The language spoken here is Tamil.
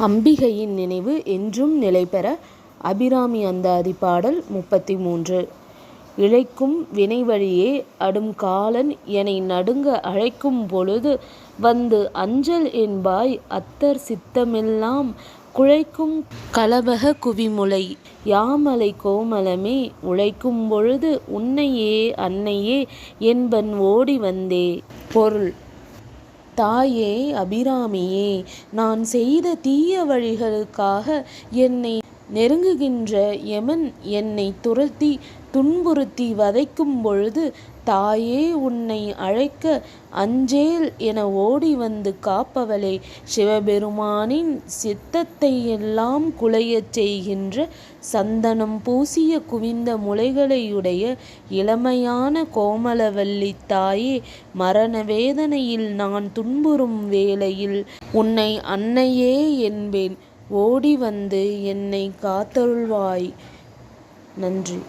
அம்பிகையின் நினைவு என்றும் நிலைபெற அபிராமி அந்தாதி பாடல் முப்பத்தி மூன்று. இழைக்கும் வினைவழியே அடும் காலன் என்னை நடுங்க அழைக்கும் பொழுது வந்து அஞ்சல் என்பாய் அத்தர் சித்தமெல்லாம் குழைக்கும் கலவக குவிமுலை யாமலை கோமலமே உழைக்கும் பொழுது உன்னையே அன்னையே என்பன் ஓடி வந்தே. பொருள் தாயே அபிராமியே! நான் செய்த தீய வழிகளுக்காக என்னை நெருங்குகின்ற எமன் என்னை துரத்தி துன்புறுத்தி வதைக்கும் பொழுது தாயே உன்னை அழைக்க அஞ்சேல் என ஓடி வந்து காப்பவளே! சிவபெருமானின் சித்தத்தை எல்லாம் குழையச் செய்கின்ற சந்தனம் பூசிய குவிந்த முலைகளையுடைய இளமையான கோமலவல்லி தாயே! மரண வேதனையில் நான் துன்புறும் வேளையில் உன்னை அன்னையே என்பேன் ஓடி வந்து என்னை காத்தருள்வாய். நன்றி.